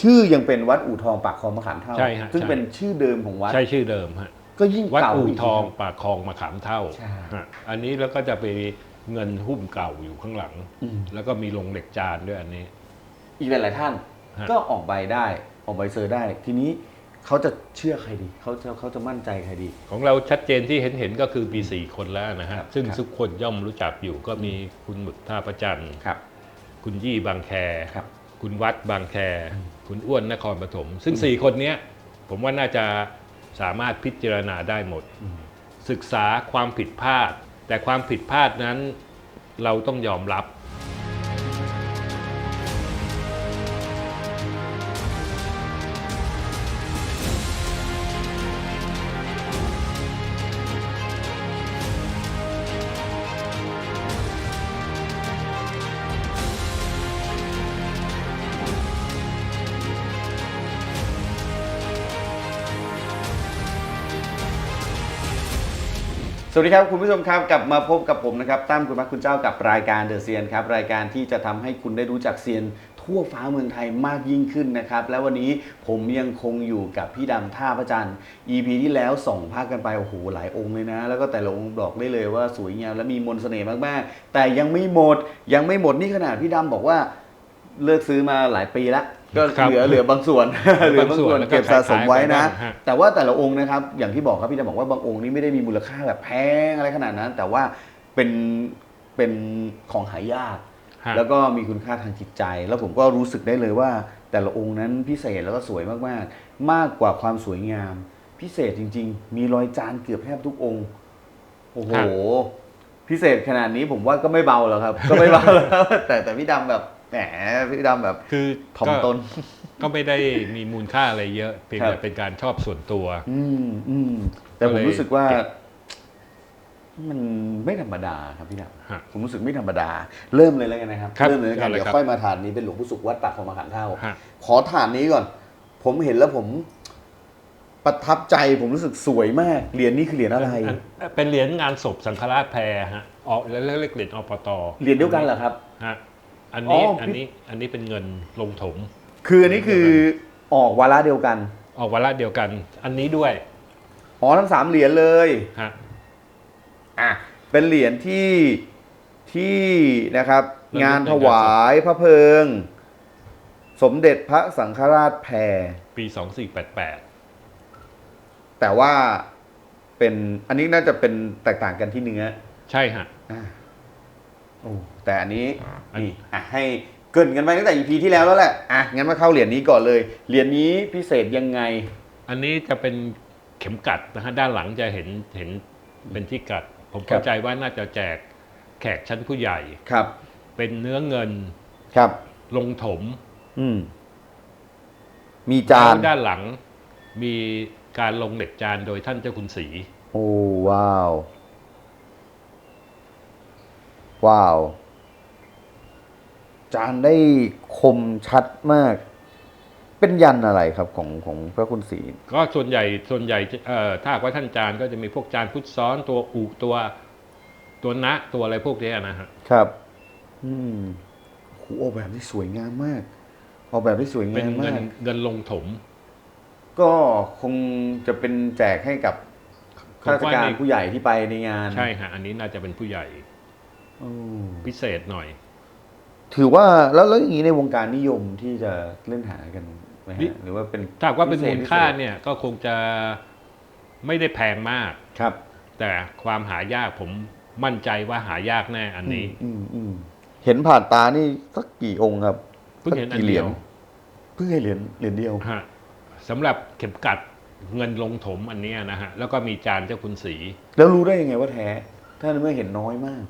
ชื่อยังเป็นวัดอู่ทองปากคลองมะขามเท่า ใช่ฮะซึ่งใช่ เป็นชื่อเดิมของวัด ใช่ชื่อเดิมฮะ ก็ยิ่งวัดเก่าอู่ก ทองปากคลองมะขามเท่าใช่ ฮะอันนี้แล้วก็จะไปเงินหุ้มเก่าอยู่ข้างหลัง อืมแล้วก็มีโรงเหล็กจานด้วยอันนี้ อีกหลายๆท่าน ฮะ ก็ออกใบได้ออกใบเซอร์ได้ ทีนี้เขาจะเชื่อใครดีเขาจะเขาจะมั่นใจใครดี ของเราชัดเจนที่เห็นเห็นๆก็คือมีสี่คนแล้วนะคฮะรับซึ่งครับ ทุกคนย่อมรู้จักอยู่ก็มีคุณหมึกท่าประจันทร์ครับ คุณยี่บางแค ครับ คุณวัดบางแค คุณอ้วนนครปฐมซึ่งสี่คนเนี้ยผมว่าน่าจะสามารถพิจารณาได้หมดอืมศึกษาความผิดพลาด แต่ความผิดพลาดนั้นเราต้องยอมรับ สวัสดีครับคุณผู้ชมครับกลับมาพบกับผมนะครับตั้มคุณพระคุณเจ้ากับรายการเดอะเซียนครับรายการที่จะทำให้คุณได้รู้จักเซียนทั่วฟ้าเมืองไทยมากยิ่งขึ้นนะครับ และวันนี้ผมยังคงอยู่กับพี่ดำท่าพระจันทร์ EP ที่แล้วส่องภาคกันไปโอ้โหหลายองค์เลยนะ แล้วก็แต่ละองค์บอกได้เลยว่าสวยงามและมีมนต์เสน่ห์มากๆ แต่ยังไม่หมดยังไม่หมดนี่ขนาดพี่ดำบอกว่าเลิกซื้อมาหลายปีแล้ว ก็ครับเหลือเหลือบางส่วนเหลือบางส่วนแล้วก็เก็บสะสมไว้นะขายๆไปบ้างฮะแต่ว่าแต่ละองค์นะครับ อย่างที่บอกครับพี่จะบอกว่าบางองค์นี้ไม่ได้มีมูลค่าแบบแพงอะไรขนาดนั้น แต่ว่าเป็นเป็นของหายากฮะแล้วก็มีคุณค่าทางจิตใจ แล้วผมก็รู้สึกได้เลยว่า แต่ละองค์นั้นพิเศษแล้วก็สวยมากๆ มากกว่าความสวยงาม พิเศษจริง ๆ มีรอยจานเกือบแทบทุกองค์โอ้โหพิเศษขนาดนี้ผมว่าก็ไม่เบาหรอกครับ ก็ไม่เบาแล้วครับแต่แต่พี่ดำแบบ แหมพี่ดำแบบคือถ่อมก็ตน ก็ไม่ได้มีมูลค่าอะไรเยอะ เพียงครับแต่เป็นการชอบส่วนตัว อืมอืมแต่ผมก็เลยรู้สึกว่าเก็บมันไม่ธรรมดาครับพี่ดฮะำผมรู้สึกไม่ธรรมดา เริ่มเลยแล้วกันนะครับครับเริ่มเลยแล้วกันเอาเลยเดี๋ยวครับค่อยมาฐานนี้เป็นหลวงพ่อสุขวัดปากของมะขามเท่า ฮะ ขอฐานนี้ก่อน ผมเห็นแล้วผม ประทับใจผมรู้สึกสวยมากเหรียญนี้คือเหรียญอะไรอันเป็นเหรียญงานศพสังฆราชแพรฮะออกแล้วเรียกเหรียญอปตเหรียญเดียวกันเหรอครับ ฮะ อันนี้อ๋ออั อันนี้อันนี้เป็นเงินลงถม คืออันนี้คือออกวาระเดียวกัน ออกวาระเดียวกัน อันนี้ด้วยอ๋อทั้งสามเหรียญเลยฮะอะเป็นเหรียญที่ที่นะครับระลึกงานในถวายพระเพลิง สมเด็จพระสังฆราชแพร ปี 2488 แต่ว่าเป็นอันนี้น่าจะเป็นแตกต่างกันที่เนื้อใช่ฮะ อะโอ้ แต่อันนี้อันนี่อะให้เกรินกันไปตั้งแต่ EP ที่แล้วแล้วแหละอะงั้นมาเข้าเหรียญนี้ก่อนเลยเหรียญนี้พิเศษยังไง อันนี้จะเป็นเข็มกัดนะฮะด้านหลังจะเห็นเห็นเป็นที่กัด ผมครัเข้าบใจว่าน่าจะแจกแขกชั้นผู้ใหญ่ครับ เป็นเนื้อเงินครับ ลงถม อืมมีจานแล้วด้านหลังมีการลงเหล็กจานโดยท่านเจ้าคุณศรีโอ้ว้าว ว้าว จานได้คมชัดมาก เป็นยันอะไรครับของของพระคุณศรีก็ส่วนใหญ่ส่วนใหญ่จะเอ่อถ้าหากว่าท่านจานก็จะมีพวกจานพุทธซ้อนตัวอุตัวตัวนะตัวอะไรพวกเนี้ยนะฮะครับ อืมโหออกแบบที่สวยงามมาก ออกแบบที่สวยเป็นงามเงิมานกเงินลงถม ก็คงจะเป็นแจกให้กับข้าราชการผมว่านี่ผู้ใหญ่ที่ไปในงาน ใช่ฮะอันนี้น่าจะเป็นผู้ใหญ่อืม พิเศษหน่อย ถือว่าแล้วแล้วอย่างนี้ในวงการนิยมที่จะเล่นหากันไหมนิฮะหรือว่าเป็นถ้าหากว่าเป็นพิศษมูลค่าพิศษเนี่ยก็คงจะไม่ได้แพงมากครับ แต่ความหายากผมมั่นใจว่าหายากแน่อันนี้อืมอืมเห็นผ่านตานี่สักกี่องค์ครับเพิ่งเห็นอันสักกี่เหรีเดียยญวเพิ่งเห็นเหรียญเหรียญเดียวฮะสำหรับเข็มกัดเงินลงถมอันเนี้ยนะฮะแล้วก็มีจานเจ้าคุณศรีแล้วรู้ได้ยังไงว่าแท้ ถ้าเมื่อเห็นน้อยมาก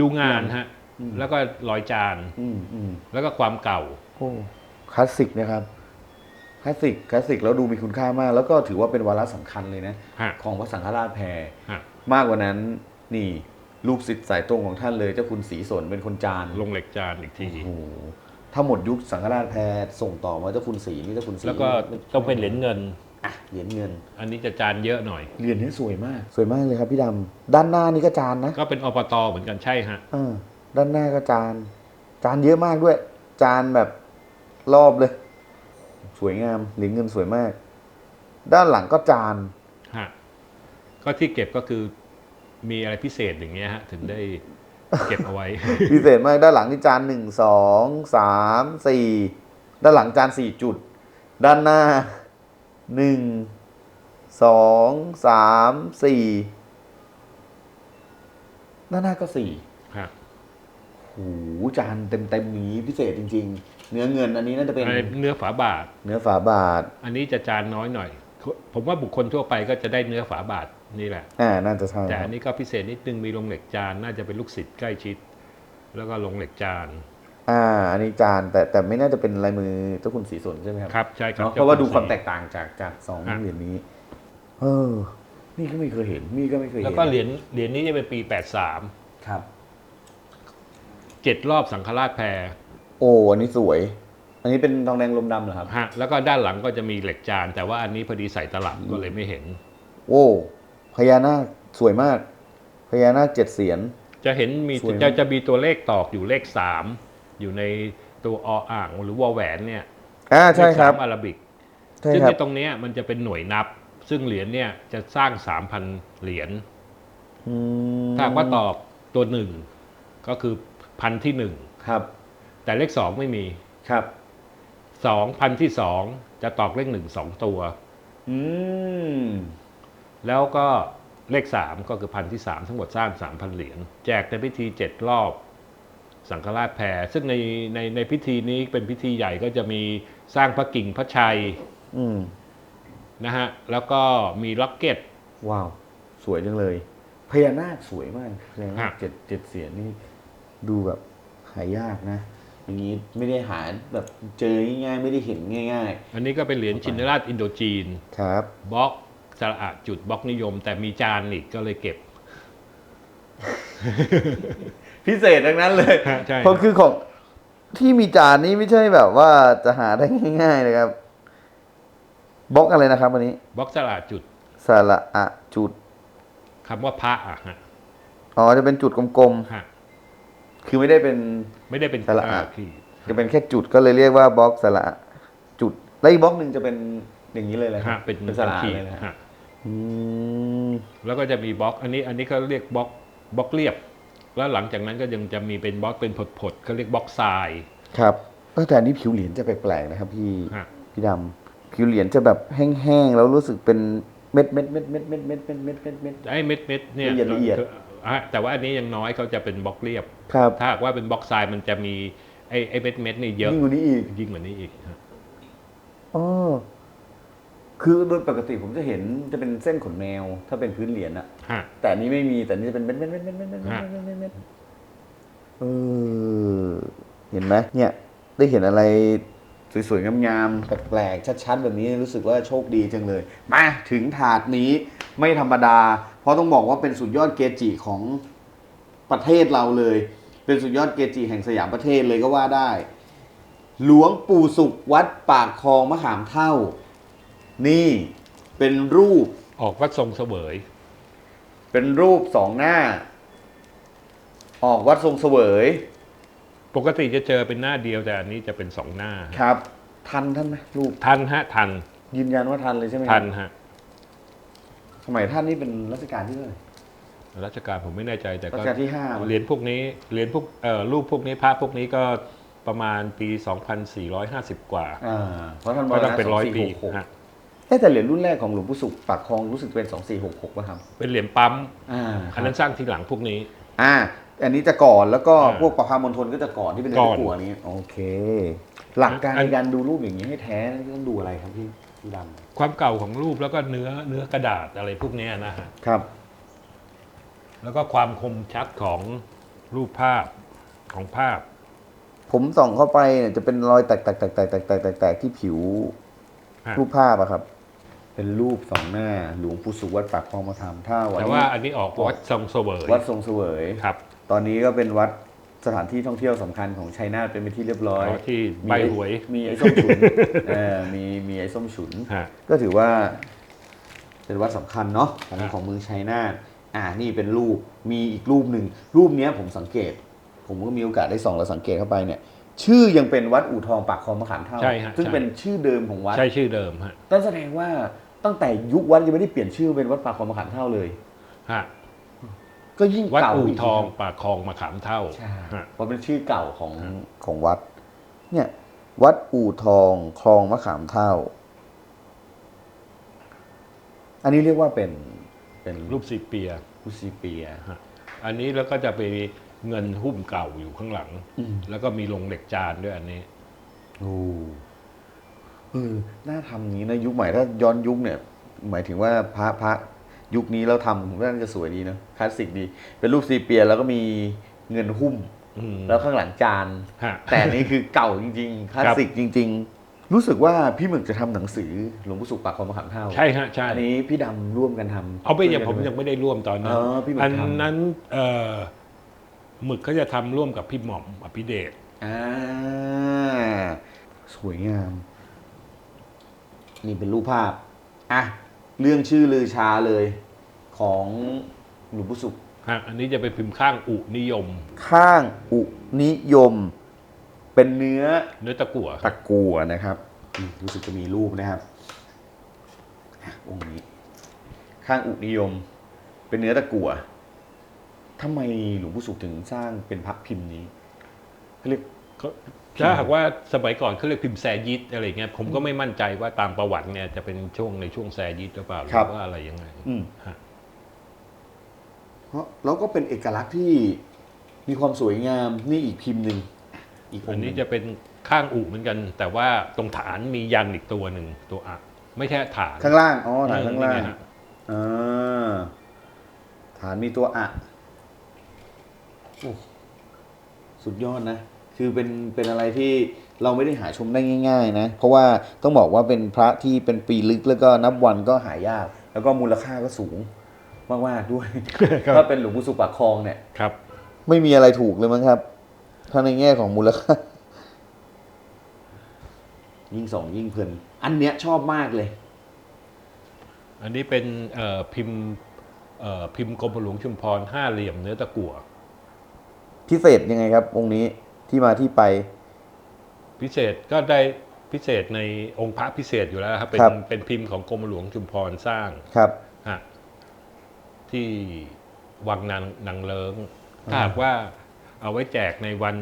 ดูงานฮะอืมแล้วก็รอยจาน อืมอืมแล้วก็ความเก่า โอ้คลาสสิกนะครับคลาสสิกคลาสสิกแล้วดูมีคุณค่ามาก แล้วก็ถือว่าเป็นวาระสำคัญเลยนะ ฮะ ของพระสังฆราชแพร ฮะมากกว่านั้นนี่ลูกศิษย์สายตรงของท่านเลยเจ้าคุณศรีสนเป็นคนจานลงเหล็กจานอีกที โอ้โหถ้าหมดยุคสังฆราชแพรส่งต่อมาเจ้าคุณศรีนี่เจ้าคุณศรีแล้วก็ต้องเป็นเหรียญเงิน อะเหรียญเงิน อันนี้จะจานเยอะหน่อย เหรียญนี้สวยมาก สวยมากเลยครับพี่ดำด้านหน้านี่ก็จานนะก็เป็นอปตเหมือนกันใช่ฮะ เออด้านหน้าก็จาน จานเยอะมากด้วย จานแบบรอบเลย สวยงามเหรียญเงินสวยมาก ด้านหลังก็จาน ฮะ ก็ที่เก็บก็คือมีอะไรพิเศษอย่างเงี้ยฮะ ถึงได้เก็บเอาไว้ พิเศษมากด้านหลังนี่จานหนึ่งสองสามสี่ด้านหลังจานสี่จุด ด้านหน้า หนึ่งสองสามสี่ด้านหน้าก็สี่ฮะโอ้โหจานเต็มเต็มๆอย่างนี้พิเศษจริง ๆ เนื้อเงินอันนี้น่าจะเป็นอันนี้เนื้อฝาบาท เนื้อฝาบาท อันนี้จะจานน้อยหน่อย ผมว่าบุคคลทั่วไปก็จะได้เนื้อฝาบาทนี่แหละอ่าน่าจะใช่แต่คอัรับนนี้ก็พิเศษนิดนึงมีลงเหล็กจานน่าจะเป็นลูกศิษย์ใกล้ชิด แล้วก็ลงเหล็กจาน อ่าอันนี้จานแต่แต่ไม่น่าจะเป็นลายมือเจ้าคุณสีสนใช่ไหมครับครับใช่ครับเนอะเพราะว่าดูความจ้แตกต่างจากจากสองฮะเหรียญนี้เออนี่ก็ไม่เคยเห็นนี่ก็ไม่เคยเห็นแล้วก็เหรียญเหรียญนี้จะเป็นปี83ครับเจ็ดรอบสังฆราชแพรโอ้อันนี้สวย อันนี้เป็นทองแดงลมดำเหรอครับฮะแล้วก็ด้านหลังก็จะมีเหล็กจาน แต่ว่าอันนี้พอดีใส่ตลับก็เลยไม่เห็น โอ้พญานาคสวยมากพญานาคเจ็ดเสียนจะเห็นมีสวยมากจะจะมีตัวเลขตอกอยู่เลขสาม อยู่ในตัวออ่างหรือวอแหวนเนี่ยอ่าใช่เลขครัสาบมอาราบิกใช่ซึ่งครัในบตรงเนี้ยมันจะเป็นหน่วยนับ ซึ่งเหรียญเนี่ยจะสร้าง3,000เหรียญอืมถ้าหากว่าตอกตัวหนึ่งก็คือพันที่หนึ่งครับแต่เลขสองไม่มีครับ สองพันที่สองจะตอกเลขหนึ่งสองตัว อืมแล้วก็เลขสามก็คือพันที่สามทั้งหมดสร้างสามพันเหรียญแจกในพิธีเจ็ดรอบ สังฆราชแพรซึ่งในในในพิธีนี้เป็นพิธีใหญ่ก็จะมีสร้างพระกิ่งพระชัยอืมนะฮะแล้วก็มีล็อกเก็ต ว้าว สวยจังเลย พญานาคสวยมากพญานาคฮะ เจ็ดเจ็ดเสียนนี่ดูแบบหายากนะ อย่างนี้ไม่ได้หาแบบเจอง่ายๆ ไม่ได้เห็นง่าย อันนี้ก็เป็นเหรียญชินราชอินโดจีนๆ ครับ บล็อกสระอะจุดบล็อกนิยม แต่มีจานอีกก็เลยเก็บ พิเศษทั้งนั้นเลยฮะใช่เพราะคือของที่มีจานนี้ไม่ใช่แบบว่าจะหาได้ง่ายๆนะครับบล็อกอะไรนะครับวันนี้บล็อกสระอะจุดสระอะจุดคำว่าพระอะฮะอ๋อจะเป็นจุดกลมฮะๆคือไม่ได้เป็น ไม่ได้เป็นสระอะาขีดจะเป็นแค่จุดก็เลยเรียกว่าบล็อกสระอะจุดแล้วอีกบล็อกหนึ่งจะเป็นอย่างนี้เลยเลยฮะเป็นเป็นสระอะขีดเลยนะฮะ ฮะอืมแล้วก็จะมีบล็อก อันนี้อันนี้เขาเรียกบล็อกบล็อกเรียบ แล้วหลังจากนั้นก็ยังจะมีเป็นบล็อกเป็นผดๆเขาเรียกบล็อกทรายครับเออแต่อันนี้ผิวเหรียญจะแปลกๆนะครับพี่ฮะ พี่ดำผิวเหรียญจะแบบแห้งๆแล้วรู้สึกเป็นเม็ดเม็ดเม็ดเม็ดเม็ดเม็ดเม็ดเม็ดเม็ดเม็ด ไอ้เม็ดเม็ดๆเนี่ยละเอียดละเอียดคือฮะแต่ว่าอันนี้ยังน้อยเขาจะเป็นบล็อกเรียบ ครับถ้าหากว่าเป็นบล็อกทรายมันจะมีไอ้ไอ้เม็ดเม็ดๆนี่เยอะยิ่งกว่านี้อีกยิ่งกว่านี้อีกฮะอ๋อ คือโดยปกติผมจะเห็นจะเป็นเส้นขนแมว ถ้าเป็นพื้นเหรียญอะฮะ แต่อันนี้ไม่มีแต่อันนี้จะเป็นเม็ดเม็ดเม็ดเม็ดเม็ดเม็ดเม็ดฮะเม็ดเม็ดเม็ดเออเห็นไหมเนี่ย ได้เห็นอะไรสวยๆงามๆแปลกๆชัดๆแบบนี้รู้สึกว่าโชคดีจังเลย มาถึงถาดนี้ไม่ธรรมดา เพราะต้องบอกว่าเป็นสุดยอดเกจิของประเทศเราเลย เป็นสุดยอดเกจิแห่งสยามประเทศเลยก็ว่าได้ หลวงปู่สุขวัดปากคลองมะขามเท่า นี่เป็นรูปออกวัดทรงเสวยเป็นรูปสองหน้า ออกวัดทรงเสวยปกติจะเจอเป็นหน้าเดียวแต่อันนี้จะเป็นสองหน้า ครับ ทันท่านไหมรูปทันฮะทันยืนยันว่าทันเลยใช่ไหมครับทันฮะสมัยท่านนี่เป็นรัชกาลที่เท่าไหร่ รัชกาลผมไม่แน่ใจแต่รัก็ชกาลที่ห้า เหรียญพวกนี้เหรียญพวกเอ่อรูปพวกนี้พระพวกนี้ก็ประมาณปี 2450 กว่า อ่าเพราะท่านก็ต้องเป็นร้อยปีหกฮะเอ๊ะ แต่เหรียญรุ่นแรกของหลวงปู่สุขปากคลองรู้สึกเป็น 2466ป่ะครับเป็นเหรียญปั๊มอ่าอันนั้นสร้างทีหลังพวกนี้ อ่า อันนี้จะก่อนแล้วก็พวกประพามณฑลก็จะก่อนที่เป็นเรือนตะกั่วนี้โอเค หลักการในการดูรูปอย่างนี้ให้แท้ต้องดูอะไรครับพี่พี่ดำความเก่าของรูปแล้วก็เนื้อเนื้อกระดาษอะไรพวกนี้นะฮะครับ แล้วก็ความคมชัดของรูปภาพของภาพ ผมส่องเข้าไปเนี่ยจะเป็นรอยแตกแตกแตกแตกแตกแตกที่ผิวรูปภาพอะครับ เป็นรูปสองหน้าหลวงปู่สุขวัดปากคลองมาทำถ้าวันแต่นี้ว่าอันนี้ออกวัดทรงเสวยวัดทรงเสวย ครับตอนนี้ก็เป็นวัดสถานที่ท่องเที่ยวสำคัญของชัยนาทเป็นไปนที่เรียบร้อยอ๋อที่ใบหวย มีไอ้ส้มฉุน เออมีมีไอ้ส้มฉุน ฮะ ก็ถือว่า เป็นวัดสำคัญเนาะของครับของเมืองชัยนาทอ่านี่เป็นรูปมีอีกรูปหนึ่ง รูปเนี้ยผมสังเกต ผมก็มีโอกาสได้ส่องแล้วสังเกตเข้าไปเนี่ย ชื่อยังเป็นวัดอู่ทองปากคลองมะขามเท่า ใช่ฮะซึ่งใช่ เป็นชื่อเดิมของวัด ใช่ชื่อเดิมฮะ นั่นแสดงว่า ตั้งแต่ยุควัดยังไม่ได้เปลี่ยนชื่อเป็นวัดปากคลองมะขามเท่าเลย ฮะก็ยิ่งวัดเก่าอู่กทองปากคลองมะขามเท่าใช่ฮะ เพราะเป็นชื่อเก่าของของวัด เนี่ยวัดอู่ทองคลองมะขามเท่า อันนี้เรียกว่าเป็นเป็นรูปสีเปีย รูปซีเปียฮะอันนี้แล้วก็จะไปเงินหุ้มเก่าอยู่ข้างหลัง อืม แล้วก็มีลงเหล็กจานด้วยอันนี้ โอ้ เออน่าทำอย่างนี้นะยุคใหม่ถ้าย้อนยุคเนี่ย หมายถึงว่าพระพระยุคนี้เราทำผมว่าน่าจะสวยดีเนอะคลาสสิกดี เป็นรูปซีเปียแล้วก็มีเงินหุ้ม อืม แล้วข้างหลังจาน ฮะ แต่อันนี้คือเก่าจริงๆ คลาสสิกจริง ๆ รู้สึกว่าพี่หมึกจะทำหนังสือหลวงปู่สุขปากคลองมะขามเท่าใช่ฮะใช่ อันนี้พี่ดำร่วมกันทำ เอาไปอย่างช่วผมกันยังไม่ได้ร่วมตอนนั้นเออพี่หมึกอันทำ นั้นเอ่อหมึกเขาจะทำร่วมกับพี่หม่อมอภิเดช อ่าสวยงาม นี่เป็นรูปภาพอะเรื่องชื่อลือชาเลยของหลวงปู่สุขฮะอันนี้จะไปพิมพ์ข้างอุนิยม ข้างอุนิยม เป็นเนื้อเนื้อตะกั่วตะกัวนะครับอืมรู้สึกจะมีรูปนะครับอะองค์นี้ ข้างอุนิยม เป็นเนื้อตะกัวทำไมหลวงปู่สุขถึงสร้างเป็นพระพิมพ์นี้เขาเรียกเขา ถ้าหากว่าสมัยก่อนเขาเรียกพิมพ์แซยิดอะไรเงี้ยผมก็ไม่มั่นใจว่าตามประวัติเนี่ยจะเป็นช่วงในช่วงแซยิดหรือเปล่าหรือว่าอะไรยังไงอืมฮะเพราะแล้วก็เป็นเอกลักษณ์ที่มีความสวยงามนี่อีกพิมพ์หนึ่งอีกองอันค์หนี้นึ่งจะเป็นข้างอุเหมือนกัน แต่ว่าตรงฐานมียันอีกตัวหนึ่งตัวอะไม่ใช่ฐานข้างล่างอ๋อฐานเออข้างล่างนี่ไฮะอ่าฐานมีตัวอะโอ้สุดยอดนะ คือเป็นเป็นอะไรที่เราไม่ได้หาชมได้ง่าย ๆ นะ เพราะว่าต้องบอกว่าเป็นพระที่เป็นปีลึกแล้วก็นับวันก็หายาก แล้วก็มูลค่าก็สูงมากๆด้วยถ้าเป็นหลวงปู่สุปากคลองเนี่ยครับ ไม่มีอะไรถูกเลยมั้งครับ ถ้าในแง่ของมูลค่า ยิ่งสองยิ่งเพลินอันเนี้ยชอบมากเลย อันนี้เป็นเอ่อพิมพ์เอ่อพิมพ์กรมหลวงชุมพรห้าเหลี่ยมเนื้อตะกั่วพิเศษยังไงครับองค์นี้ ที่มาที่ไป พิเศษก็ได้พิเศษในองค์พระพิเศษอยู่แล้วครับ เป็นครับ เป็นพิมพ์ของกรมหลวงชุมพรสร้างครับ ฮะที่วังนางนางเลิงถ้าหากว่าเอาไว้แจกในวัน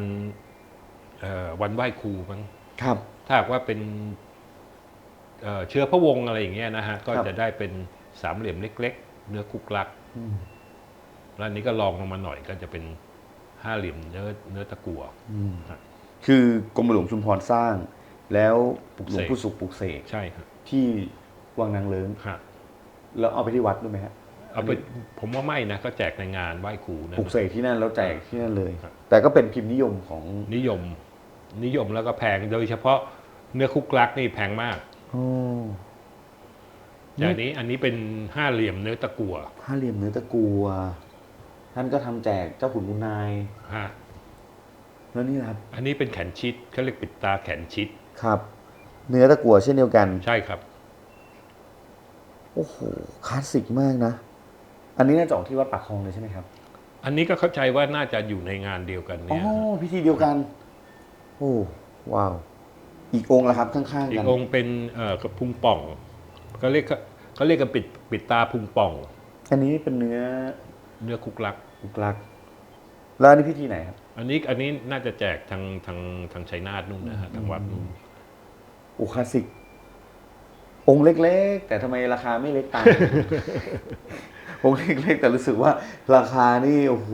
เอ่อวันไหว้ครูมั้ง ครับ ถ้าหากว่าเป็นเอ่อเชื้อพระวงศ์อะไรอย่างเงี้ยนะฮะ ก็ครับ จะได้เป็นสามเหลี่ยมเล็ก ๆ เนื้อคุกลัก แล้วอันนี้ก็ลองลงมาหน่อยก็จะเป็น ห้าเหลี่ยมเนื้อเนื้อตะกั่วครับคือกรมหลวงชุมพรสร้าง แล้วปลุกหลเสวกงปู่สุขปลุกเสกใช่ครับที่วังนางเลิงฮะแล้วเอาไปที่วัดด้วยไหมฮะเอาไปผมว่าไม่นะก็แจกในงานไหว้ครูนะปลุกเสกที่นั่นแล้วแจกที่นั่นเลยครับแต่ก็เป็นพิมพ์นิยมของนิยม นิยมแล้วก็แพงโดยเฉพาะเนื้อคุกลักนี่แพงมากอ๋ออย่างนี้อันนี้เป็นห้าเหลี่ยมเนื้อตะกั่วห้าเหลี่ยมเนื้อตะกัว ท่านก็ทำแจกเจ้าขุนมุนนายฮะแล้วนี่นะครับ อันนี้เป็นแขนชิดเขาเรียกปิดตาแขนชิดครับ เนื้อตะกัวเช่นเดียวกัน ใช่ครับ โอ้โหคลาสสิกมากนะ อันนี้น่าจะออกที่วัดปากคลองเลยใช่ไหมครับ อันนี้ก็เข้าใจว่าน่าจะอยู่ในงานเดียวกันอ๋อเนี่ยพิธีเดียวกัน โอ้ว้าว อีกองค์ละครับข้างๆอีกันกองค์เป็นเอ่อกระพุงป่องก็เรียกเขาเรียกกันปิดปิดตาพุงป่อง อันนี้เป็นเนื้อ เนื้อคุกลักอุกลัก แล้วอันนี้พิธีไหนครับ อันนี้อันนี้น่าจะแจกทางทางทางชัยนาทนู่นนะฮะทางวัดนู่นโอ้คลาสสิก องค์เล็ก ๆ แต่ทำไมราคาไม่เล็กตาม องค์เล็กๆแต่รู้สึกว่า ราคานี่โอ้โห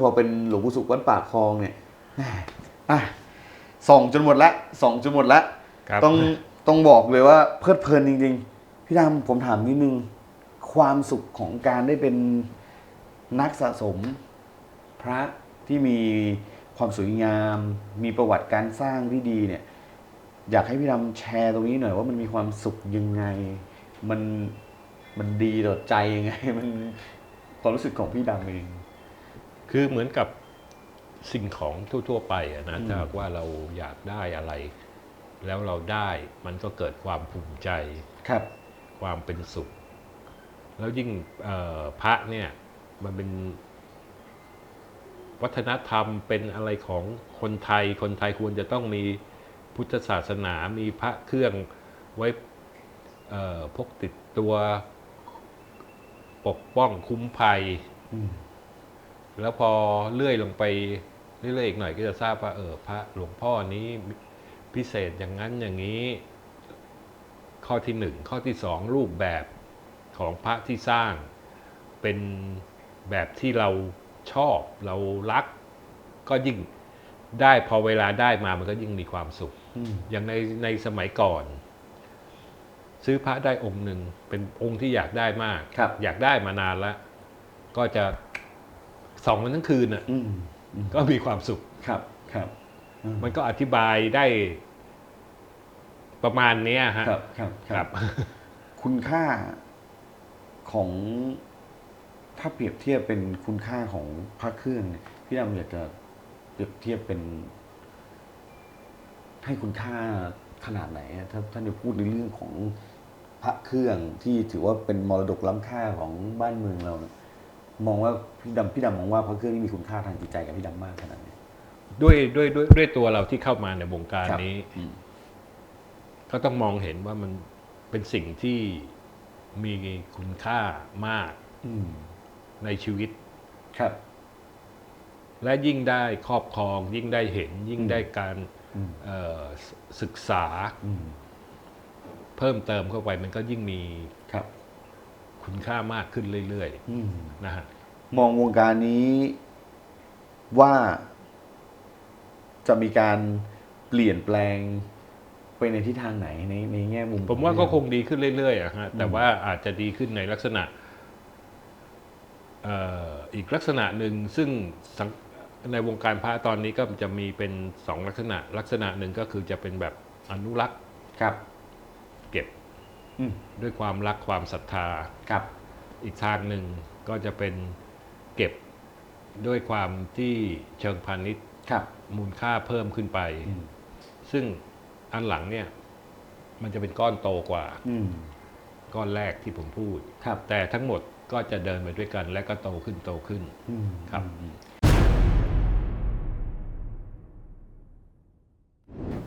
พอเป็นหลวงปู่สุขวัดปากคลองเนี่ยแหม่อะส่องจนหมดละส่องจนหมดละ ครับต้องต้องบอกเลยว่าเพลิดเพลินจริง ๆ พี่ดำผมถามนิดนึง ความสุขของการได้เป็น นักสะสมพระที่มีความสวยงาม มีประวัติการสร้างที่ดีเนี่ย อยากให้พี่ดำแชร์ตรงนี้หน่อยว่ามันมีความสุขยังไง มันมันดีต่อใจยังไง มันความรู้สึกของพี่ดำเอง คือเหมือนกับสิ่งของทั่ว ๆ ไปอะนะอืมถ้าหากว่าเราอยากได้อะไร แล้วเราได้มันก็เกิดความภูมิใจครับ ความเป็นสุข แล้วยิ่งเอ่อพระเนี่ย มันเป็น วัฒนธรรมเป็นอะไรของคนไทย คนไทยควรจะต้องมีพุทธศาสนา มีพระเครื่องไว้เอ่อพกติดตัวปกป้องคุ้มภัยอืมแล้วพอเลื่อยลงไปเรื่อยๆอีกหน่อยก็จะทราบว่าเออพระหลวงพ่อนี้พิเศษอย่างนั้นอย่างนี้ ข้อที่หนึ่งข้อที่สองรูปแบบของพระที่สร้างเป็น แบบที่เราชอบเรารักก็ยิ่งได้พอเวลาได้มามันก็ยิ่งมีความสุขอืมอย่างในในสมัยก่อน ซื้อพระได้องค์หนึ่งเป็นองค์ที่อยากได้มากครับอยากได้มานานแล้ว ก็จะส่องมันทั้งคืนน่ะอืมอืมก็มีความสุขครับครับอืมันก็อธิบายได้ประมาณเนี้ยฮะครับครับครับ คุณค่าของ ถ้าเปรียบเทียบเป็นคุณค่าของพระเครื่องเนี่ยพี่ดำอยากจะเปรียบเทียบเป็น ให้คุณค่าขนาดไหนอะถ้าท่านจะพูดในเรื่องของพระเครื่องที่ถือว่าเป็นมรดกล้ำค่าของบ้านเมืองเราเนี่ยมองว่าพี่ดำพี่ดำมองว่าพระเครื่องนี่มีคุณค่าทางจิตใจกับพี่ดำมากขนาดไหน ด้วยด้วยด้วยด้วยตัวเราที่เข้ามาในวงการครับ นี้ อืมก็ต้องมองเห็นว่ามันเป็นสิ่งที่มีคุณค่ามาก อืม ในชีวิตครับ และยิ่งได้ครอบครอง ยิ่งได้เห็น ยิ่งได้การอืมเอ่อศศึกษาอืมเพิ่มเติมเข้าไปมันก็ยิ่งมีครับ คุณค่ามากขึ้นเรื่อยอืมๆนะฮะมองวงการนี้ว่าจะมีการเปลี่ยนแปลงไปในทิศทางไหนในในแง่มุม ผมว่าก็คงดีขึ้นเรื่อยๆอะฮะแต่ว่าอาจจะดีขึ้นในลักษณะเอ่ออีกลักษณะหนึ่งซึ่งสังในวงการพระตอนนี้ก็จะมีเป็นสองลักษณะ ลักษณะหนึ่งก็คือจะเป็นแบบอนุรักษ์ครับเก็บอืมด้วยความรักความศรัทธาครับ อีกทางหนึ่งก็จะเป็นเก็บด้วยความที่เชิงพาณิชย์ครับมูลค่าเพิ่มขึ้นไปอืมซึ่งอันหลังเนี่ย มันจะเป็นก้อนโตกว่าอืมก้อนแรกที่ผมพูดครับแต่ทั้งหมด ก็จะเดินไปด้วยกันและก็โตขึ้นโตขึ้นอืมครับอืม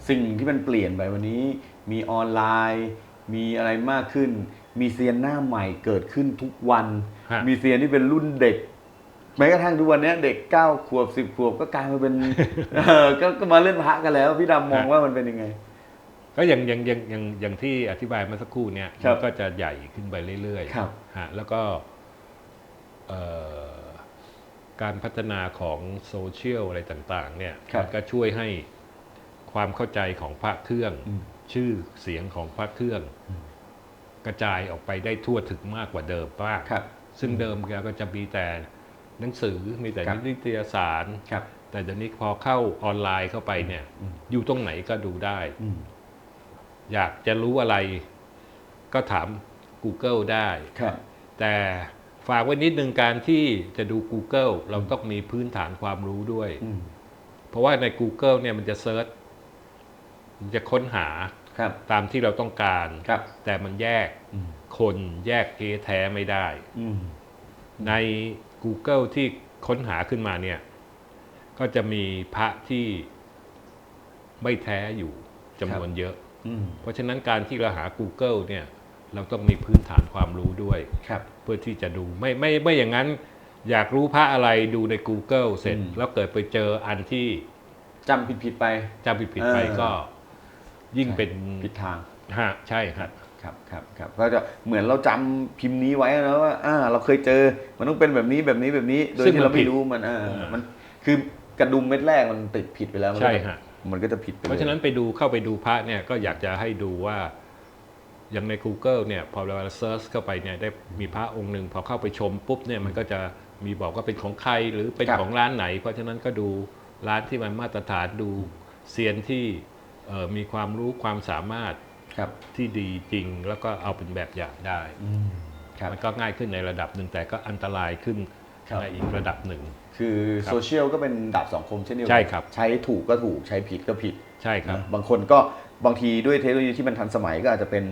สิ่งที่มันเปลี่ยนไปวันนี้มีออนไลน์ มีอะไรมากขึ้น มีเซียนหน้าใหม่เกิดขึ้นทุกวันฮะมีเซียนที่เป็นรุ่นเด็กแม้กระทั่งทุกวันเนี้ยเด็กเก้าขวบสิบขวบก็กลายมาเป็นเออก็ก็มาเล่นพระกันแล้ว พี่ดำมองว่ามันเป็นยังไง ก็อย่างอย่างอย่างอย่างอย่างที่อธิบายเมื่อสักครู่เนี่ยครับมันก็จะใหญ่ขึ้นไปเรื่อยครับฮะแล้วก็เอ่อ การพัฒนาของโซเชียลอะไรต่างๆเนี่ยครับมันก็ช่วยให้ความเข้าใจของพระเครื่องอืมชื่อเสียงของพระเครื่อง กระจายออกไปได้ทั่วถึงมากกว่าเดิมมากครับซึ่งเดิมแกก็จะมีแต่หนังสือมีแต่ครับนิตยสารครับแต่เดี๋ยวนี้พอเข้าออนไลน์เข้าไปเนี่ยอืมอยู่ตรงไหนก็ดูได้อืมอยากจะรู้อะไรก็ถาม Google ได้ครับแต่ ฝากไว้นิดนึงการที่จะดู Google เราต้องมีพื้นฐานความรู้ด้วยอืมเพราะว่าใน Google เนี่ยมันจะเซิร์ชมันจะค้นหาครับตามที่เราต้องการครับแต่มันแยกอืมคนแยกเกแท้ไม่ได้อืมใน Google ที่ค้นหาขึ้นมาเนี่ย ก็จะมีพระที่ไม่แท้อยู่จำนวนเยอะอืมเพราะฉะนั้นการที่เราหา Google เนี่ย เราต้องมีพื้นฐานความรู้ด้วยครับ เพื่อที่จะดูไม่ไม่ไม่อย่างนั้น อยากรู้พระอะไรดูใน Google เสร็จ อืม แล้วเกิดไปเจออันที่จำผิดผิดๆไป จำผิดผิดๆไปเออ ก็ ยิ่งเป็นผิดทาง ฮะใช่ครับครับครับครับก็จะเหมือนเราจำพิมพ์นี้ไว้นะว่าอ่า เราเคยเจอมันต้องเป็นแบบนี้แบบนี้แบบนี้ โดยซึ่งที่มันเราไม่ผิดรู้มันอ่าเออมันคือกระดุมเม็ดแรกมันติดผิดไปแล้วมันก็ใช่จะฮะ มันก็จะผิดไปลยเพราะฉะนั้นไปดูเข้าไปดูพระเนี่ยก็อยากจะให้ดูว่า อย่างใน Google เนี่ยพอเราเซิร์ชเข้าไปเนี่ยได้มีพระองค์หนึ่งพอเข้าไปชมปุ๊บเนี่ยมันก็จะมีบอกว่าเป็นของใครหรือเป็นของร้านไหน เพราะฉะนั้นก็ดูร้านที่มันมาตรฐานดูเซียนที่เอ่อมีความรู้ความสามารถครับที่ดีจริง แล้วก็เอาเป็นแบบอย่างได้ อืมครับ มันก็ง่ายขึ้นในระดับหนึ่งแต่ก็อันตรายขึ้นครับ ในอีกระดับหนึ่ง คือครับโซเชียลก็เป็นดาบสองคมเช่นเดียวกัใช่ครับ ใช้ถูกก็ถูกใช้ผิดก็ผิดใช่ครับ นะบางคนก็ บางทีด้วยเทคโนโลยีที่มันทันสมัยก็อาจจะเป็น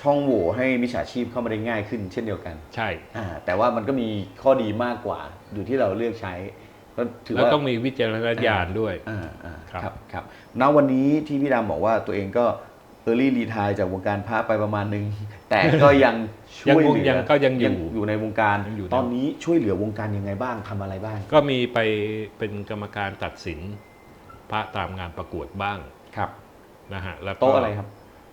ช่องโหว่ให้มิจฉาชีพเข้ามาได้ง่ายขึ้น เช่นเดียวกันใช่อ่าแต่ว่ามันก็มีข้อดีมากกว่า อยู่ที่เราเลือกใช้ก็ถือแล้วว่าต้องมีวิจารณญาณด้วย อ่าอ่าครับ ครับครับณวันนี้ที่พี่ดำบอกว่าตัวเองก็เออร์ลี่รีทายจากวงการพระไปประมาณนึง แต่ก็ยังช่วยเหลือยังก็ยังอยู่อยู่ในวงการยังอยู่ตอนนี้ช่วยเหลือวงการยังไงบ้างทำอะไรบ้างก็มีไปเป็นกรรมการตัดสินพระตามงานประกวดบ้าง ครับ นะฮะแล้วก็โต๊ะอะไรครับ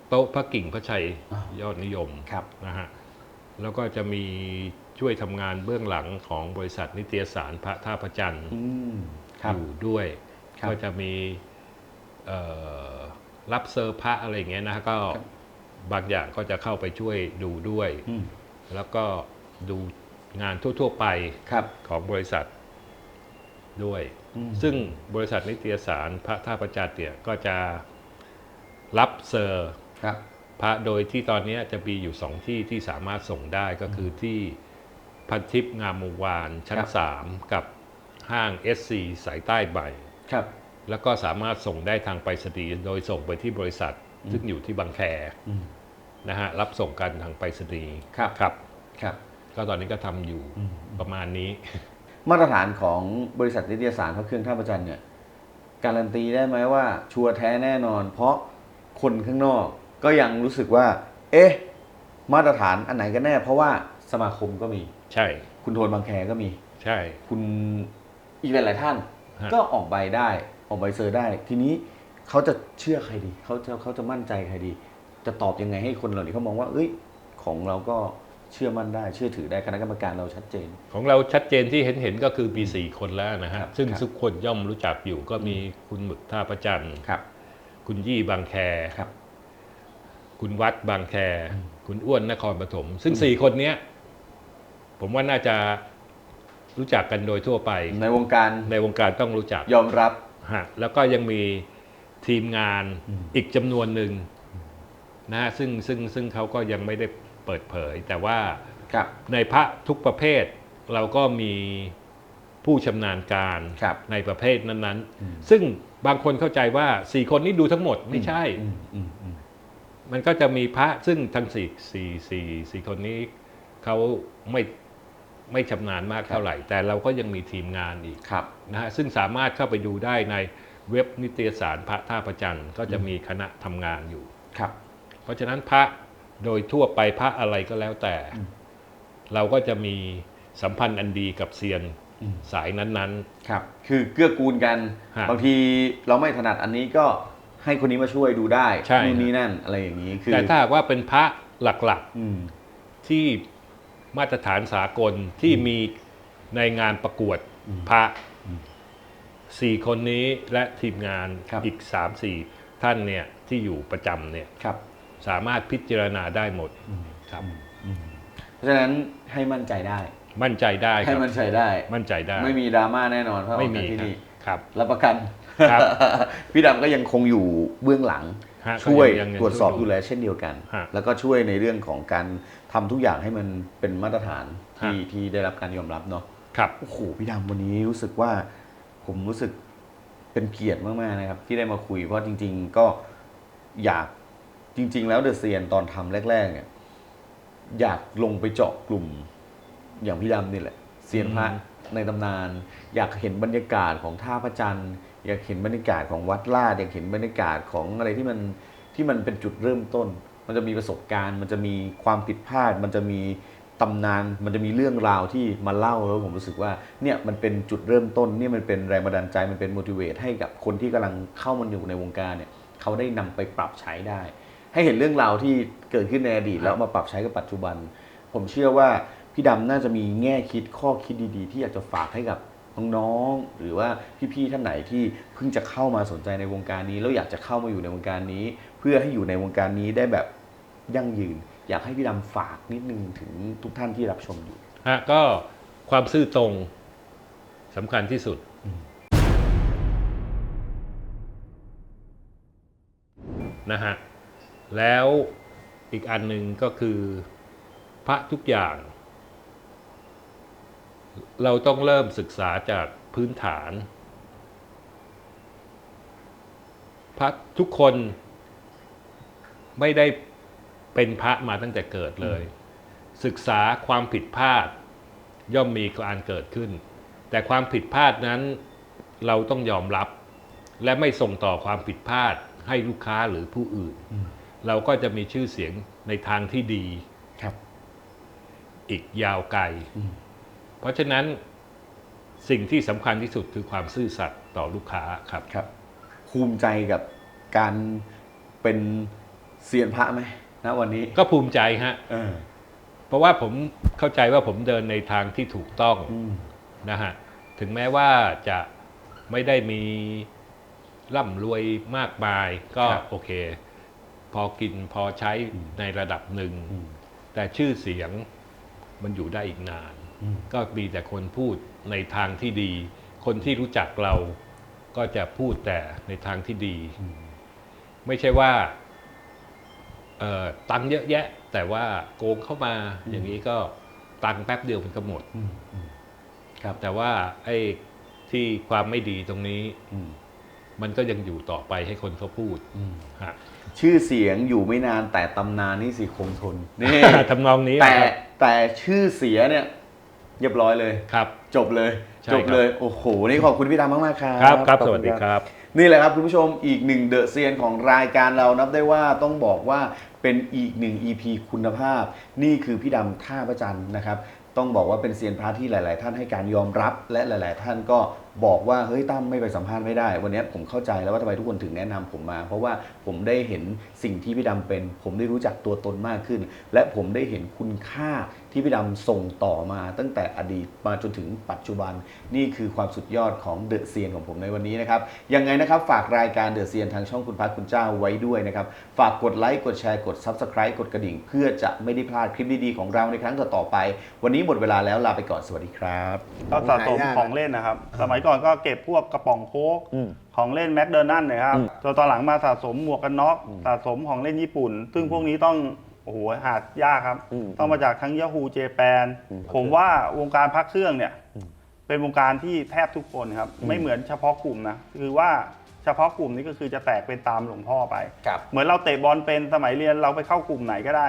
โต๊ะพระกิ่งพระชัยอ่ายอดนิยมครับนะฮะแล้วก็จะมีช่วยทำงานเบื้องหลังของบริษัทนิตยสารพระท่าพระจันทร์อืมครับอยู่ด้วยครับก็จะมีเอ่อรับเซอร์พระอะไรอย่างเงี้ยนะฮะก็ครับบางอย่างก็จะเข้าไปช่วยดูด้วยอืมแล้วก็ดูงานทั่ว ๆ ไปครับของบริษัทด้วยอืมซึ่งบริษัทนิตยสารพระท่าประจันทร์เนี่ยก็จะ รับเซอร์ครับพระโดยที่ตอนนี้จะมีอยู่สองที่ที่สามารถส่งได้ก็คือที่พันทิพย์งามวงวานชั้นครับ3กับห้าง SC สายใต้ใบครับ แล้วก็สามารถส่งได้ทางไปรษณีย์โดยส่งไปที่บริษัท ซึ่งอยู่ที่บางแคอืมนะฮะรับส่งกันทางไปรษณีย์ครับครับครับ ก็ตอนนี้ก็ทำอยู่อืมประมาณนี้ มาตรฐานของบริษัทนิตยสารพระเครื่องท่าประจันทร์เนี่ยการันตีได้ไหมว่าชัวร์แท้แน่นอน เพราะ คนข้างนอกก็ยังรู้สึกว่า เอ๊ะ มาตรฐานอันไหนกันแน่ เพราะว่าสมาคมก็มี ใช่ คุณโทนบางแคก็มี ใช่ คุณอีกหลายๆท่าน ฮะ ก็ออกใบได้ ออกใบเซอร์ได้ ทีนี้เขาจะเชื่อใครดีเขาจะเขาจะมั่นใจใครดี จะตอบยังไงให้คนเหล่านี้เขามองว่า เอ้ย ของเราก็เชื่อมั่นได้ เชื่อถือได้คณะกรรมการเราชัดเจน ของเราชัดเจนที่เห็นเห็นๆก็คือมีสี่คนแล้วนะครัฮะบซึ่งครับ ทุกคนย่อมรู้จักอยู่ก็มีคุณหมึกท่าประจันทร์ ครับ คุณยี่บางแคครับ คุณวัดบางแค คุณอ้วนนครปฐมซึ่งสี่คนเนี้ย ผมว่าน่าจะรู้จักกันโดยทั่วไป ในวงการในวงการต้องรู้จักยอมรับฮะแล้วก็ยังมีทีมงานอืมอีกจำนวนหนึ่งนะฮะซึ่งซึ่งซึ่งเขาก็ยังไม่ได้เปิดเผย แต่ว่าครับในพระทุกประเภทเราก็มี ผู้ชำนาญการครับในประเภทนั้นอืมๆซึ่งบางคนเข้าใจว่าสี่คนนี้ดูทั้งหมดไม่ใช่อืมอืมอืมมันก็จะมีพระซึ่งทั้งสี่สี่สี่สี่คนนี้เขาไม่ไม่ชำนาญมากเท่าไหร่ แต่เราก็ยังมีทีมงานอีกครับนะฮะซึ่งสามารถเข้าไปดูได้ในเว็บนิตยสารพระท่าประจันทร์ก็จะมีคณะทำงานอยู่ครับ เพราะฉะนั้นพระโดยทั่วไปพระอะไรก็แล้วแต่อืมเราก็จะมีสัมพันธ์อันดีกับเซียนอืม สายนั้นครับ คือเกื้อกูลกันฮะบางทีเราไม่ถนัดอันนี้ก็ให้คนนี้มาช่วยดูได้ใช่นู่นนี่นั่นอะไรอย่างนี้คืๆอแต่ถ้าหากว่าเป็นพระหลักอืมๆที่มาตรฐานสากลที่มีในงานประกวดอืมพระอืมสี่คนนี้และทีมงานครับอีกสามสี่ท่านเนี่ยที่อยู่ประจำเนี่ยครับสามารถพิจารณาได้หมดอืมครับอืมเพราะฉะนั้นให้มั่นใจได้ มั่นใจได้คให้รับมั่นใจได้ มั่นใจได้ ไม่มีดราม่าแน่นอนเพราะอไม่อกมีจากที่ครับนี่ครับรับประกันครับพี่ดำก็ยังคงอยู่เบื้องหลังฮะช่วยก็ยังยังตรวจสอบช่วยดูดูแลเช่นเดียวกันฮะแล้วก็ช่วยในเรื่องของการทำทุกอย่างให้มันเป็นมาตรฐานที่ฮะที่ได้รับการยอมรับเนาะครับโอ้โหพี่ดำวันนี้รู้สึกว่า ผมรู้สึกเป็นเกียรติมากๆนะครับ ที่ได้มาคุยเพราะจริง ๆ ก็อยากจริง ๆ แล้วเดอะเซียนตอนทำแรก ๆ เนี่ย อยากลงไปเจาะกลุ่ม อย่างพี่ดำนี่แหละเซียนพระอืมในตำนาน อยากเห็นบรรยากาศของท่าพระจันทร์อยากเห็นบรรยากาศของวัดลาดอยากเห็นบรรยากาศของอะไรที่มันที่มันเป็นจุดเริ่มต้น มันจะมีประสบการณ์ มันจะมีความผิดพลาด มันจะมีตำนาน มันจะมีเรื่องราวที่มาเล่าแล้วผมรู้สึกว่าเนี่ยมันเป็นจุดเริ่มต้นเนี่ยมันเป็นแรงบันดาลใจมันเป็น motivate ให้กับคนที่กำลังเข้ามาอยู่ในวงการเนี่ยเขาได้นำไปปรับใช้ได้ ให้เห็นเรื่องราวที่เกิดขึ้นในอดีตแล้วเอามาปรับใช้กับปัจจุบัน ผมเชื่อว่า พี่ดำน่าจะมีแง่คิดข้อคิดดีๆ ที่อยากจะฝากให้กับน้องๆหรือว่าพี่ๆท่านไหนที่เพิ่งจะเข้ามาสนใจในวงการนี้ แล้วอยากจะเข้ามาอยู่ในวงการนี้ เพื่อให้อยู่ในวงการนี้ได้แบบยั่งยืน อยากให้พี่ดำฝากนิดนึงถึงทุกท่านที่รับชมอยู่ฮะก็ความซื่อตรงสำคัญที่สุดนะฮะแล้วอีกอันหนึ่งก็คือพระทุกอย่าง เราต้องเริ่มศึกษาจากพื้นฐานพระทุกคนไม่ได้เป็นพระมาตั้งแต่เกิดเลย ศึกษาความผิดพลาด ย่อมมีการเกิดขึ้น แต่ความผิดพลาดนั้นเราต้องยอมรับ และไม่ส่งต่อความผิดพลาดให้ลูกค้าหรือผู้อื่นอืมเราก็จะมีชื่อเสียงในทางที่ดีครับอีกยาวไกลอืม เพราะฉะนั้นสิ่งที่สำคัญที่สุดคือความซื่อสัตย์ต่อลูกค้าครับครับ ภูมิใจกับการเป็นเซียนพระไหมณวันนี้ก็ภูมิใจฮะเออเพราะว่าผมเข้าใจว่าผมเดินในทางที่ถูกต้องอืมนะฮะถึงแม้ว่าจะไม่ได้มีร่ำรวยมากมายก็ครับโอเค พอกินพอใช้อืมในระดับหนึ่ง อืมแต่ชื่อเสียงมันอยู่ได้อีกนานอืม ก็มีแต่คนพูดในทางที่ดี คนที่รู้จักเราก็จะพูดแต่ในทางที่ดีอืมไม่ใช่ว่าเอ่อตังค์เยอะแยะ แต่ว่าโกงเข้ามาอืมอย่างนี้ก็ตังค์แป๊บเดียวมันก็หมดอืมอืมครับแต่ว่าไอ้ที่ความไม่ดีตรงนี้อืมมันก็ยังอยู่ต่อไปให้คนเขาพูดอืมฮะชื่อเสียงอยู่ไม่นานแต่ตำนานนี่สิคงทนนี่ทำนองนี้แต่นะครับแต่ชื่อเสียเนี่ย เรียบร้อยเลย ครับ จบเลย ใช่จบเลย โอ้โห นี่ขอบคุณพี่ดำมากๆครับครับครับขอสณวัสดีครับ นี่แหละครับคุณผู้ชมอีกหนึ่งเดอะเซียนของรายการเรานับได้ว่าต้องบอกว่าเป็นอีกหนึ่ง EP คุณภาพ นี่คือพี่ดำท่าประจันทร์นะครับ ต้องบอกว่าเป็นเซียนพระที่หลาย ๆ ท่านให้การยอมรับและหลาย ๆ ท่านก็บอกว่าเฮ้ยตั้มไม่ไปสัมภาษณ์ไม่ได้ วันนี้ผมเข้าใจแล้วว่าทำไมทุกคนถึงแนะนำผมมา เพราะว่าผมได้เห็นสิ่งที่พี่ดำเป็น ผมได้รู้จักตัวตนมากขึ้น และผมได้เห็นคุณค่า ที่พี่ดำส่งต่อมาตั้งแต่อดีตมาจนถึงปัจจุบัน นี่คือความสุดยอดของเดอะเซียนของผมในวันนี้นะครับ ยังไงนะครับฝากรายการเดอะเซียนทางช่องคุณพักคุณเจ้าไว้ด้วยนะครับ ฝากกดไลค์กดแชร์กด Subscribe กดกระดิ่ง เพื่อจะไม่ได้พลาดคลิปดีๆของเราในครั้งต่อๆไป วันนี้หมดเวลาแล้วลาไปก่อนสวัสดีครับ ก็สะสมของเล่นนะครับ สมัยก่อนก็เก็บพวกกระป๋องโค้กอืม ของเล่นแมคเดอร์นันนะครับอืมจนตอนหลังมาสะสมหมวกกันน็อกสะสมของเล่นญี่ปุ่น ซึ่งพวกนี้ต้อง โอ้โหหายากครับ อืมต้องมาจากทั้งย a ฮูเจแปนอืมผมว่าวงการพักเครื่องเนี่ย อืม เป็นวงการที่แทบทุกคนครับ ไม่เหมือนเฉพาะกลุ่มนะคือว่าเฉพาะกลุ่มนี้ก็คือจะแตกเป็นตามหลวงพ่อไป ครับ เหมือนเราเตะบอลเป็นสมัยเรียนเราไปเข้ากลุ่มไหนก็ได้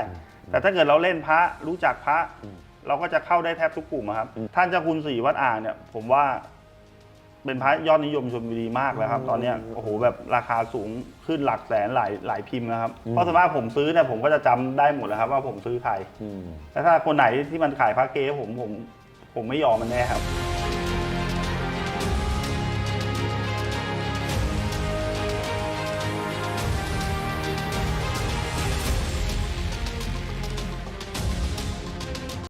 แต่ถ้าเกิดเราเล่นพระรู้จักพระอืมเราก็จะเข้าได้แทบทุกกลุ่มอะครับอืมท่านเจ้าคุณศรีวัดอ่างเนี่ย ผมว่า เป็นพระยอดนิยมชมบุรีมากแล้วครับ ตอนเนี้ยโอ้โหแบบราคาสูงขึ้นหลักแสนหลายหลายพิมพ์นะครับเพราะสมมติผมซื้อเนี่ยผมก็จะจำได้หมดแล้วครับ ว่าผมซื้อใครอืม แต่ถ้าคนไหนที่มันขายพระเก๊ผมผมผมไม่ยอมมันแน่ครับ